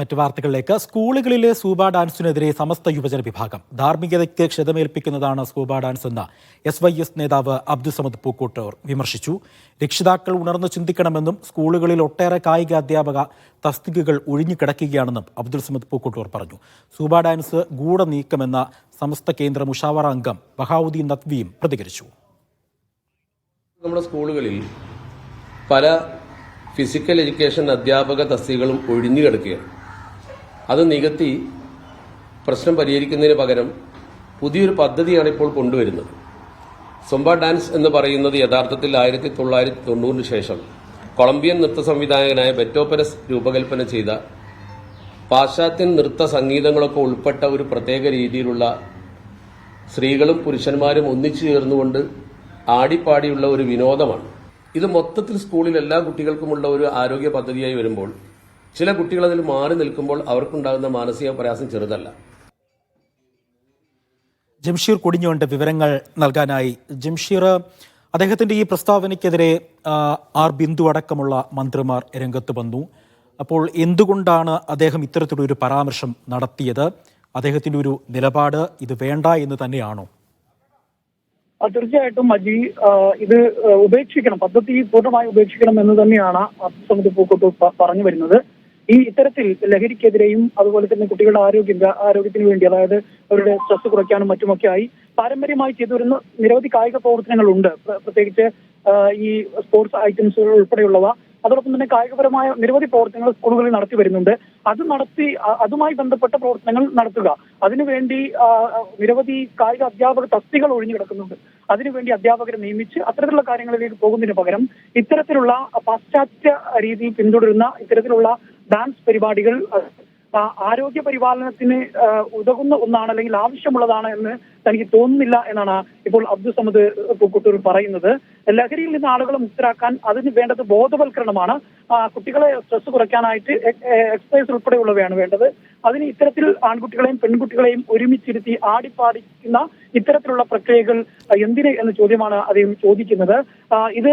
മറ്റു വാർത്തകളിലേക്ക്. സ്കൂളുകളിലെ സൂബ ഡാൻസിനെതിരെ സമസ്ത യുവജന വിഭാഗം ധാർമ്മികതയ്ക്ക് ക്ഷതമേൽപ്പിക്കുന്നതാണ് സൂബ ഡാൻസ് എന്ന് എസ് വൈ എസ് നേതാവ് അബ്ദുസമദ് പൂക്കോട്ടൂർ വിമർശിച്ചു. രക്ഷിതാക്കൾ ഉണർന്നു ചിന്തിക്കണമെന്നും സ്കൂളുകളിൽ ഒട്ടേറെ കായിക അധ്യാപക തസ്തികകൾ ഒഴിഞ്ഞുകിടക്കുകയാണെന്നും അബ്ദുൽ സമദ് പൂക്കോട്ടൂർ പറഞ്ഞു. സൂബ ഡാൻസ് ഗൂഢനീക്കമെന്ന സമസ്ത കേന്ദ്ര മുഷാവറ അംഗം ബഹാവുദ്ദീൻ നദ്വിയും പ്രതികരിച്ചു. നമ്മുടെ സ്കൂളുകളിൽ പല ഫിസിക്കൽ എഡ്യൂക്കേഷൻ അധ്യാപക തസ്തികകളും ഒഴിഞ്ഞു കിടക്കുകയാണ്. അത് നികത്തി പ്രശ്നം പരിഹരിക്കുന്നതിന് പകരം പുതിയൊരു പദ്ധതിയാണ് ഇപ്പോൾ കൊണ്ടുവരുന്നത്. സുംബ ഡാൻസ് എന്ന് പറയുന്നത് യഥാർത്ഥത്തിൽ ആയിരത്തി തൊള്ളായിരത്തി തൊണ്ണൂറിന് ശേഷം കൊളംബിയൻ നൃത്ത സംവിധായകനായ ബെറ്റോപെരസ് രൂപകൽപ്പന ചെയ്ത പാശ്ചാത്യൻ നൃത്ത സംഗീതങ്ങളൊക്കെ ഉൾപ്പെട്ട ഒരു പ്രത്യേക രീതിയിലുള്ള സ്ത്രീകളും പുരുഷന്മാരും ഒന്നിച്ചു ചേർന്നുകൊണ്ട് ആടിപ്പാടിയുള്ള ഒരു വിനോദമാണ്. ഇത് മൊത്തത്തിൽ സ്കൂളിൽ എല്ലാ കുട്ടികൾക്കുമുള്ള ഒരു ആരോഗ്യ പദ്ധതിയായി വരുമ്പോൾ ചില കുട്ടികൾ അതിൽ മാറി നിൽക്കുമ്പോൾ അവർക്കുണ്ടാകുന്ന മാനസിക പ്രയാസം ചെറുതല്ല. ജംഷീർ കൊടിഞ്ഞോണ്ട് വിവരങ്ങൾ നൽകാനായി. ജംഷീർ അദ്ദേഹത്തിന്റെ ഈ പ്രസ്താവനയ്ക്കെതിരെ ആർ ബിന്ദു അടക്കമുള്ള മന്ത്രിമാർ രംഗത്ത് വന്നു. അപ്പോൾ എന്തുകൊണ്ടാണ് അദ്ദേഹം ഇത്തരത്തിലൊരു പരാമർശം നടത്തിയത്? അദ്ദേഹത്തിന്റെ ഒരു നിലപാട് ഇത് വേണ്ട എന്ന് തന്നെയാണോ? തീർച്ചയായിട്ടും അജി ഇത് ഉപേക്ഷിക്കണം പദ്ധതി പൂർണമായി ഉപേക്ഷിക്കണം എന്ന് തന്നെയാണ് സമിതി പൂക്കോട്ട് പറഞ്ഞു വരുന്നത്. ഈ ഇത്തരത്തിൽ ലഹരിക്കെതിരെയും അതുപോലെ തന്നെ കുട്ടികളുടെ ആരോഗ്യം ആരോഗ്യത്തിന് വേണ്ടി അതായത് അവരുടെ സ്ട്രെസ് കുറയ്ക്കാനും മറ്റുമൊക്കെയായി പാരമ്പര്യമായി ചെയ്തു വരുന്ന നിരവധി കായിക പ്രവർത്തനങ്ങളുണ്ട്. പ്ര- പ്രത്യേകിച്ച് ഈ സ്പോർട്സ് ഐറ്റംസ് ഉൾപ്പെടെയുള്ളവ. അതോടൊപ്പം തന്നെ കായികപരമായ നിരവധി പ്രവർത്തനങ്ങൾ സ്കൂളുകളിൽ നടത്തി വരുന്നുണ്ട്. അത് നടത്തി അതുമായി ബന്ധപ്പെട്ട പ്രവർത്തനങ്ങൾ നടത്തുക. അതിനുവേണ്ടി നിരവധി കായിക അധ്യാപക തസ്തികൾ ഒഴിഞ്ഞു കിടക്കുന്നുണ്ട്. അതിനുവേണ്ടി അധ്യാപകരെ നിയമിച്ച് അത്തരത്തിലുള്ള കാര്യങ്ങളിലേക്ക് പോകുന്നതിന് പകരം ഇത്തരത്തിലുള്ള പാശ്ചാത്യ രീതി പിന്തുടരുന്ന ഇത്തരത്തിലുള്ള ഡാൻസ് പരിപാടികൾ ആരോഗ്യ പരിപാലനത്തിന് ഉതകുന്ന ഒന്നാണ് അല്ലെങ്കിൽ ആവശ്യമുള്ളതാണ് എന്ന് തനിക്ക് തോന്നുന്നില്ല എന്നാണ് ഇപ്പോൾ അബ്ദുൾ സമദ് പൂക്കുട്ടൂർ പറയുന്നത്. ലഹരിയിൽ നിന്ന് ആളുകളെ മുക്തരാക്കാൻ അതിന് വേണ്ടത് ബോധവൽക്കരണമാണ്. കുട്ടികളെ സ്ട്രെസ് കുറയ്ക്കാനായിട്ട് എക്സസൈസ് ഉൾപ്പെടെയുള്ളവയാണ് വേണ്ടത്. അതിന് ഇത്തരത്തിൽ ആൺകുട്ടികളെയും പെൺകുട്ടികളെയും ഒരുമിച്ചിരുത്തി ആടിപ്പാടിക്കുന്ന ഇത്തരത്തിലുള്ള പ്രക്രിയകൾ എന്തിന് എന്ന ചോദ്യമാണ് അദ്ദേഹം ചോദിക്കുന്നത്. ഇത്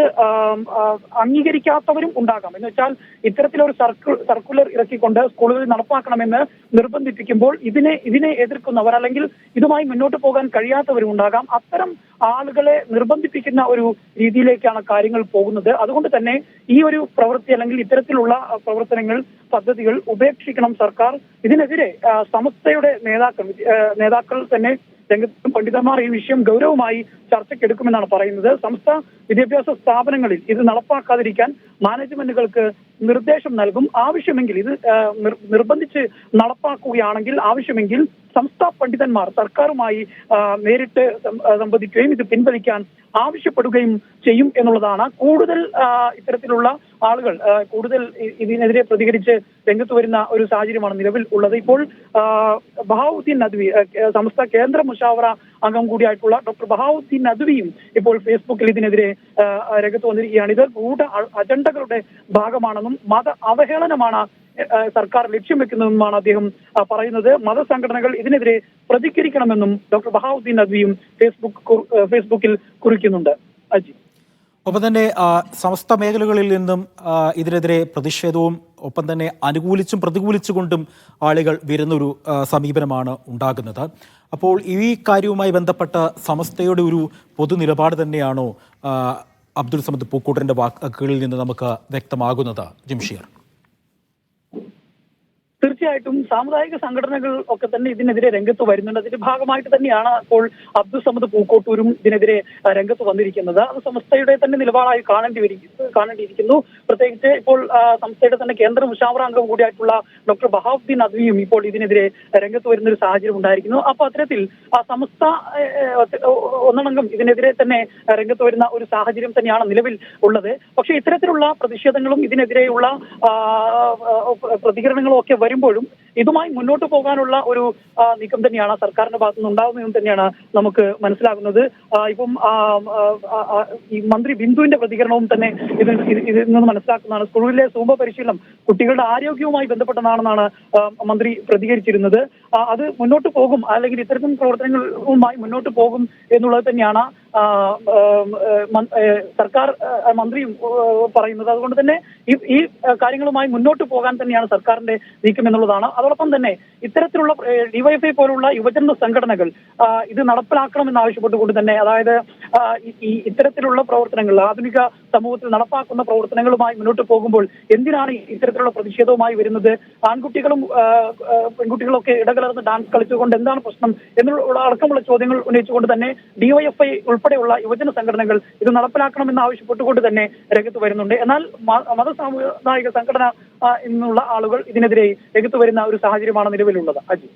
അംഗീകരിക്കാത്തവരും ഉണ്ടാകാം. എന്ന് വെച്ചാൽ ഇത്തരത്തിലൊരു സർക്കിൾ സർക്കുലർ ഇറക്കിക്കൊണ്ട് സ്കൂളുകളിൽ നടപ്പാക്കണമെന്ന് നിർബന്ധിപ്പിക്കുമ്പോൾ ഇതിനെ ഇതിനെ എതിർക്കുന്നവർ അല്ലെങ്കിൽ ഇതുമായി മുന്നോട്ട് പോകാൻ കഴിയാത്തവരും ഉണ്ടാകാം. അത്തരം ആളുകളെ നിർബന്ധിപ്പിക്കുന്ന ഒരു രീതിയിലേക്കാണ് കാര്യങ്ങൾ പോകുന്നത്. അതുകൊണ്ട് തന്നെ ഈ ഒരു പ്രവൃത്തി അല്ലെങ്കിൽ ഇത്തരത്തിലുള്ള പ്രവർത്തനങ്ങൾ പദ്ധതികൾ ഉപേക്ഷിക്കണം സർക്കാർ. ഇതിനെതിരെ സമസ്തയുടെ നേതാക്കൾ നേതാക്കൾ തന്നെ രംഗത്തും പണ്ഡിതന്മാർ ഈ വിഷയം ഗൗരവമായി ചർച്ചയ്ക്കെടുക്കുമെന്നാണ് പറയുന്നത്. സംസ്ഥ വിദ്യാഭ്യാസ സ്ഥാപനങ്ങളിൽ ഇത് നടപ്പാക്കാതിരിക്കാൻ മാനേജ്മെന്റുകൾക്ക് നിർദ്ദേശം നൽകും. ആവശ്യമെങ്കിൽ ഇത് നിർബന്ധിച്ച് നടപ്പാക്കുകയാണെങ്കിൽ ആവശ്യമെങ്കിൽ സംസ്ഥാന പണ്ഡിതന്മാർ സർക്കാരുമായി നേരിട്ട് സംബന്ധിക്കുകയും ഇത് പിൻവലിക്കാൻ ആവശ്യപ്പെടുകയും ചെയ്യും എന്നുള്ളതാണ്. കൂടുതൽ ഇത്തരത്തിലുള്ള ആളുകൾ കൂടുതൽ ഇതിനെതിരെ പ്രതികരിച്ച് രംഗത്ത് വരുന്ന ഒരു സാഹചര്യമാണ് നിലവിൽ ഉള്ളത്. ഇപ്പോൾ ബഹാവുദ്ദീൻ നദ്വി സംസ്ഥ കേന്ദ്ര മുഷാവറ അംഗം കൂടിയായിട്ടുള്ള ഡോക്ടർ ബഹാവുദ്ദീൻ നദ്വിയും ഇപ്പോൾ ഫേസ്ബുക്കിൽ ഇതിനെതിരെ രംഗത്ത് വന്നിരിക്കുകയാണ്. ഇത് ഗൂഢ അജണ്ടകളുടെ ഭാഗമാണെന്നും മത അവഹേളനമാണ് സർക്കാർ ലക്ഷ്യം വെക്കുന്നതെന്നുമാണ് അദ്ദേഹം പറയുന്നത്. മതസംഘടനകൾ ഇതിനെതിരെ പ്രതികരിക്കണമെന്നും ഡോക്ടർ ബഹാവുദ്ദീൻ നദ്വിയും ഫേസ്ബുക്ക് ഫേസ്ബുക്കിൽ കുറിക്കുന്നുണ്ട്. അജി. ഒപ്പം തന്നെ സമസ്ത മേഖലകളിൽ നിന്നും ഇതിനെതിരെ പ്രതിഷേധവും ഒപ്പം തന്നെ അനുകൂലിച്ചും പ്രതികൂലിച്ചുകൊണ്ടും ആളുകൾ വരുന്നൊരു സമീപനമാണ് ഉണ്ടാകുന്നത്. അപ്പോൾ ഈ കാര്യവുമായി ബന്ധപ്പെട്ട സമസ്തയുടെ ഒരു പൊതു നിലപാട് തന്നെയാണോ അബ്ദുൾ സമദ് പൂക്കൂട്ടറിന്റെ വാക്കുകളിൽ നിന്ന് നമുക്ക് വ്യക്തമാകുന്നത് ജിംഷീർ? തീർച്ചയായിട്ടും സാമുദായിക സംഘടനകൾ ഒക്കെ തന്നെ ഇതിനെതിരെ രംഗത്ത് വരുന്നുണ്ട്. അതിന്റെ ഭാഗമായിട്ട് തന്നെയാണ് അപ്പോൾ അബ്ദുൾ സമദ് പൂക്കോട്ടൂരും ഇതിനെതിരെ രംഗത്ത് വന്നിരിക്കുന്നത്. അത് സംസ്ഥയുടെ തന്നെ നിലപാടായി കാണേണ്ടി കാണേണ്ടിയിരിക്കുന്നു. പ്രത്യേകിച്ച് ഇപ്പോൾ സംസ്ഥയുടെ തന്നെ കേന്ദ്ര മുഷാവറ അംഗം കൂടിയായിട്ടുള്ള ഡോക്ടർ ബഹാവുദ്ദീൻ അദ്വിയും ഇപ്പോൾ ഇതിനെതിരെ രംഗത്ത് വരുന്ന ഒരു സാഹചര്യം ഉണ്ടായിരിക്കുന്നു. അപ്പൊ അത്തരത്തിൽ ആ സംസ്ഥ ഒന്നടങ്കം ഇതിനെതിരെ തന്നെ രംഗത്ത് വരുന്ന ഒരു സാഹചര്യം തന്നെയാണ് നിലവിൽ ഉള്ളത്. പക്ഷേ ഇത്തരത്തിലുള്ള പ്രതിഷേധങ്ങളും ഇതിനെതിരെയുള്ള പ്രതികരണങ്ങളും ഒക്കെ വരുമ്പോഴും ഇതുമായി മുന്നോട്ട് പോകാനുള്ള ഒരു നീക്കം തന്നെയാണ് സർക്കാരിന്റെ ഭാഗത്തു നിന്ന് ഉണ്ടാകുന്നതെന്ന് തന്നെയാണ് നമുക്ക് മനസ്സിലാകുന്നത്. ഇപ്പം ഈ മന്ത്രി ബിന്ദുവിന്റെ പ്രതികരണവും തന്നെ ഇത് ഇതിൽ നിന്ന് മനസ്സിലാക്കുന്നതാണ്. സ്കൂളിലെ സൂമ്പ പരിശീലനം കുട്ടികളുടെ ആരോഗ്യവുമായി ബന്ധപ്പെട്ടതാണെന്നാണ് മന്ത്രി പ്രതികരിച്ചിരുന്നത്. അത് മുന്നോട്ട് പോകും അല്ലെങ്കിൽ ഇത്തരത്തിൽ പ്രവർത്തനങ്ങളുമായി മുന്നോട്ട് പോകും എന്നുള്ളത് തന്നെയാണ് സർക്കാർ മന്ത്രിയും പറയുന്നത്. അതുകൊണ്ട് തന്നെ ഈ ഈ കാര്യങ്ങളുമായി മുന്നോട്ട് പോകാൻ തന്നെയാണ് സർക്കാരിന്റെ നീക്കം എന്നുള്ളതാണ്. അതോടൊപ്പം തന്നെ ഇത്തരത്തിലുള്ള ഡിവൈഎഫ്ഐ പോലുള്ള യുവജന സംഘടനകൾ ഇത് നടപ്പിലാക്കണമെന്ന് ആവശ്യപ്പെട്ടുകൊണ്ട് തന്നെ അതായത് ഈ- ഇത്തരത്തിലുള്ള പ്രവർത്തനങ്ങൾ ആധുനിക സമൂഹത്തിൽ നടപ്പാക്കുന്ന പ്രവർത്തനങ്ങളുമായി മുന്നോട്ട് പോകുമ്പോൾ എന്തിനാണ് ഇത്തരത്തിലുള്ള പ്രതിഷേധവുമായി വരുന്നത്? ആൺകുട്ടികളും പെൺകുട്ടികളൊക്കെ ഇടകലർന്ന് ഡാൻസ് കളിച്ചുകൊണ്ട് എന്താണ് പ്രശ്നം എന്നുള്ള അടക്കമുള്ള ചോദ്യങ്ങൾ ഉന്നയിച്ചുകൊണ്ട് തന്നെ ഡിവൈഎഫ്ഐ ഉൾപ്പെടെയുള്ള യുവജന സംഘടനകൾ ഇത് നടപ്പിലാക്കണമെന്ന് ആവശ്യപ്പെട്ടുകൊണ്ട് തന്നെ രംഗത്ത് വരുന്നുണ്ട്. എന്നാൽ മത സാമുദായിക സംഘടന എന്നുള്ള ആളുകൾ ഇതിനെതിരെ രംഗത്ത് വരുന്ന ഒരു സാഹചര്യമാണ് നിലവിലുള്ളത്. അജി.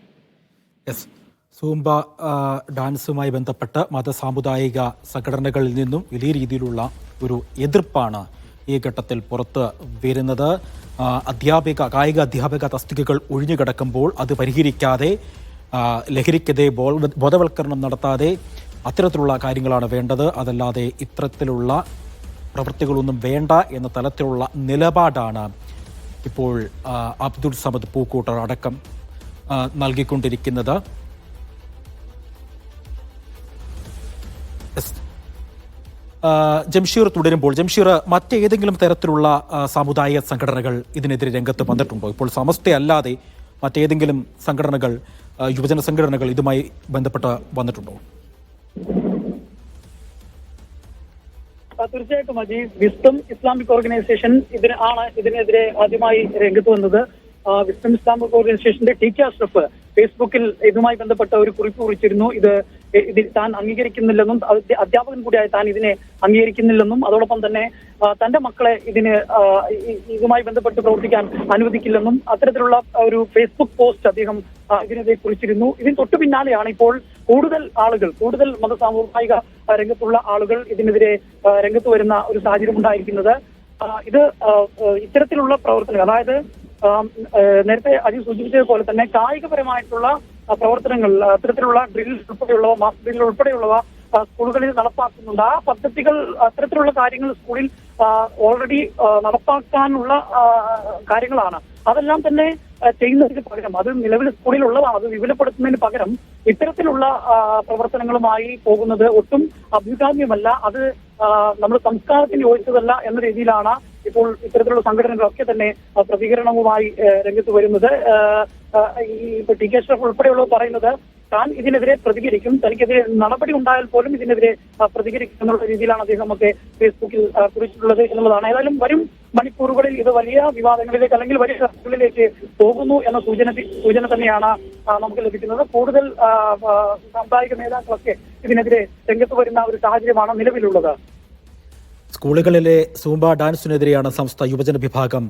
യെസ് സൂംബ ഡാൻസുമായി ബന്ധപ്പെട്ട് മതസാമുദായിക സംഘടനകളിൽ നിന്നും വലിയ രീതിയിലുള്ള ഒരു എതിർപ്പാണ് ഈ ഘട്ടത്തിൽ പുറത്ത് വരുന്നത്. അധ്യാപിക കായിക അധ്യാപക തസ്തികകൾ ഒഴിഞ്ഞുകിടക്കുമ്പോൾ അത് പരിഹരിക്കാതെ ലഹരിക്കെതിരെ ബോധ- ബോധവൽക്കരണം നടത്താതെ അത്തരത്തിലുള്ള കാര്യങ്ങളാണ് വേണ്ടത്. അതല്ലാതെ ഇത്തരത്തിലുള്ള പ്രവൃത്തികളൊന്നും വേണ്ട എന്ന തലത്തിലുള്ള നിലപാടാണ് ഇപ്പോൾ അബ്ദുൾ സമദ് പൂക്കൂട്ടർ അടക്കം നൽകിക്കൊണ്ടിരിക്കുന്നത്. ജംഷീർ തുടരുമ്പോൾ ജംഷീർ മറ്റേതെങ്കിലും തരത്തിലുള്ള സമുദായ സാമുദായിക സംഘടനകൾ ഇതിനെതിരെ രംഗത്ത് വന്നിട്ടുണ്ടോ? ഇപ്പോൾ സമസ്തയല്ലാതെ മറ്റേതെങ്കിലും സംഘടനകൾ യുവജന സംഘടനകൾ ഇതുമായി ബന്ധപ്പെട്ട് വന്നിട്ടുണ്ടോ? തീർച്ചയായിട്ടും അജി. വിസ്തം ഇസ്ലാമിക് ഓർഗനൈസേഷൻ ഇതിന് ആണ് ഇതിനെതിരെ ആദ്യമായി രംഗത്ത് വന്നത്. വിസ്തം ഇസ്ലാമിക് ഓർഗനൈസേഷന്റെ ടി കെ അഷ്റഫ് ഫേസ്ബുക്കിൽ ഇതുമായി ബന്ധപ്പെട്ട ഒരു കുറിപ്പ് കുറിച്ചിരുന്നു. ഇത് ഇതിൽ താൻ അംഗീകരിക്കുന്നില്ലെന്നും അധ്യ- അധ്യാപകൻ കൂടിയായ താൻ ഇതിനെ അംഗീകരിക്കുന്നില്ലെന്നും അതോടൊപ്പം തന്നെ തന്റെ മക്കളെ ഇതിന് ഇതുമായി ബന്ധപ്പെട്ട് പ്രവർത്തിക്കാൻ അനുവദിക്കില്ലെന്നും അത്തരത്തിലുള്ള ഒരു ഫേസ്ബുക്ക് പോസ്റ്റ് അദ്ദേഹം ഇതിനെതിരെ കുറിച്ചിരുന്നു. ഇതിന് തൊട്ടു പിന്നാലെയാണ് ഇപ്പോൾ കൂടുതൽ ആളുകൾ കൂടുതൽ മതസാമുദായിക ആ, രംഗത്തുള്ള ആളുകൾ ഇതിനെതിരെ രംഗത്ത് വരുന്ന ഒരു സാഹചര്യം ഉണ്ടായിരിക്കുന്നത്. ഇത് ഇത്തരത്തിലുള്ള പ്രവർത്തനങ്ങൾ അതായത് നേരത്തെ അജി സൂചിപ്പിച്ചതുപോലെ തന്നെ കായികപരമായിട്ടുള്ള പ്രവർത്തനങ്ങൾ അത്തരത്തിലുള്ള ഡ്രിൽ ഉൾപ്പെടെയുള്ളവ മാസ് ഡ്രിൽ ഉൾപ്പെടെയുള്ളവ സ്കൂളുകളിൽ നടപ്പാക്കുന്നുണ്ട്. ആ പദ്ധതികൾ അത്തരത്തിലുള്ള കാര്യങ്ങൾ സ്കൂളിൽ ഓൾറെഡി നടപ്പാക്കാനുള്ള കാര്യങ്ങളാണ്. അതെല്ലാം തന്നെ ചെയ്യുന്നതിന് പകരം അത് നിലവിൽ സ്കൂളിൽ ഉള്ളതാണ് അത് വിപുലപ്പെടുത്തുന്നതിന് പകരം ഇത്തരത്തിലുള്ള പ്രവർത്തനങ്ങളുമായി പോകുന്നത് ഒട്ടും അഭികാമ്യമല്ല അത് നമ്മുടെ സംസ്കാരത്തിന് യോജിച്ചതല്ല എന്ന രീതിയിലാണ് ഇപ്പോൾ ഇത്തരത്തിലുള്ള സംഘടനകളൊക്കെ തന്നെ പ്രതികരണവുമായി രംഗത്ത് വരുന്നത്. ഈ ടി കെ അഷ്റഫ് ഉൾപ്പെടെയുള്ളവർ പറയുന്നത് താൻ ഇതിനെതിരെ പ്രതികരിക്കും തനിക്കെതിരെ നടപടി ഉണ്ടായാൽ പോലും ഇതിനെതിരെ പ്രതികരിക്കും എന്നുള്ള രീതിയിലാണ് അദ്ദേഹം ഒക്കെ ഫേസ്ബുക്കിൽ കുറിച്ചിട്ടുള്ളത് എന്നുള്ളതാണ്. ഏതായാലും വരും മണിക്കൂറുകളിൽ ഇത് വലിയ വിവാദങ്ങളിലേക്ക് അല്ലെങ്കിൽ വലിയ ചർച്ചകളിലേക്ക് പോകുന്നു എന്ന സൂചന സൂചന തന്നെയാണ് നമുക്ക് ലഭിക്കുന്നത്. കൂടുതൽ സാമുദായിക നേതാക്കളൊക്കെ ഇതിനെതിരെ രംഗത്ത് വരുന്ന ഒരു സാഹചര്യമാണ് നിലവിലുള്ളത്. സ്കൂളുകളിലെ സൂംബ ഡാൻസിനെതിരെയാണ് സംസ്ഥ യുവജന വിഭാഗം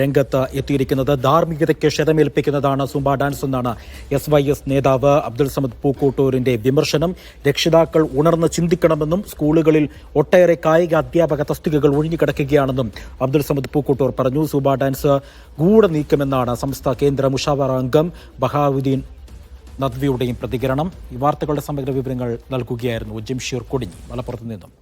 രംഗത്ത് എത്തിയിരിക്കുന്നത്. ധാർമ്മികതയ്ക്ക് ക്ഷതമേൽപ്പിക്കുന്നതാണ് സൂംബ ഡാൻസ് എന്നാണ് എസ് വൈ എസ് നേതാവ് അബ്ദുൾ സമദ് പൂക്കോട്ടൂരിന്റെ വിമർശനം. രക്ഷിതാക്കൾ ഉണർന്ന് ചിന്തിക്കണമെന്നും സ്കൂളുകളിൽ ഒട്ടേറെ കായിക അധ്യാപക തസ്തികകൾ ഒഴിഞ്ഞുകിടക്കുകയാണെന്നും അബ്ദുൾ സമദ് പൂക്കോട്ടൂർ പറഞ്ഞു. സൂംബ ഡാൻസ് ഗൂഢ നീക്കമെന്നാണ് സംസ്ഥ കേന്ദ്ര മുഷാവറ അംഗം ബഹാവുദ്ദീൻ നദ്വിയുടെയും പ്രതികരണം. ഈ വാർത്തകളുടെ സമഗ്ര വിവരങ്ങൾ നൽകുകയായിരുന്നു ജംഷീർ കൊടിഞ്ഞി മലപ്പുറത്ത് നിന്നും.